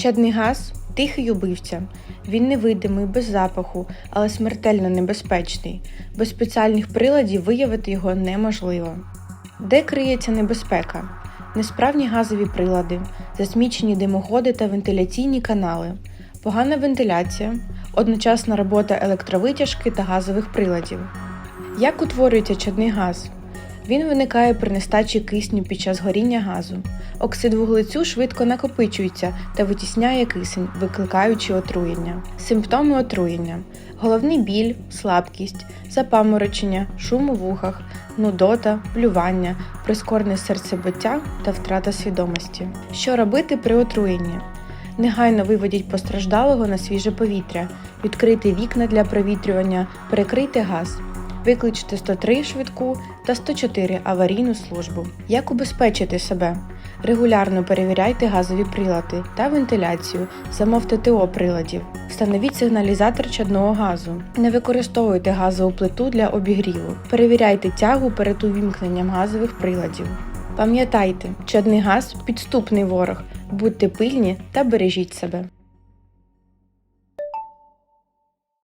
Чадний газ тихий убивця. Він невидимий, без запаху, але смертельно небезпечний. Без спеціальних приладів виявити його неможливо. Де криється небезпека? Несправні газові прилади, засмічені димоходи та вентиляційні канали, погана вентиляція, одночасна робота електровитяжки та газових приладів. Як утворюється чадний газ? Він виникає при нестачі кисню під час горіння газу. Оксид вуглецю швидко накопичується та витісняє кисень, викликаючи отруєння. Симптоми отруєння: головний біль, слабкість, запаморочення, шум у вухах, нудота, плювання, прискорне серцебиття та втрата свідомості. Що робити при отруєнні? Негайно виведіть постраждалого на свіже повітря, відкрийте вікна для провітрювання, перекрийте газ. Викличте 103 швидку та 104 аварійну службу. Як убезпечити себе? Регулярно перевіряйте газові прилади та вентиляцію, замовте ТО приладів. Встановіть сигналізатор чадного газу. Не використовуйте газову плиту для обігріву. Перевіряйте тягу перед увімкненням газових приладів. Пам'ятайте, чадний газ підступний ворог. Будьте пильні та бережіть себе.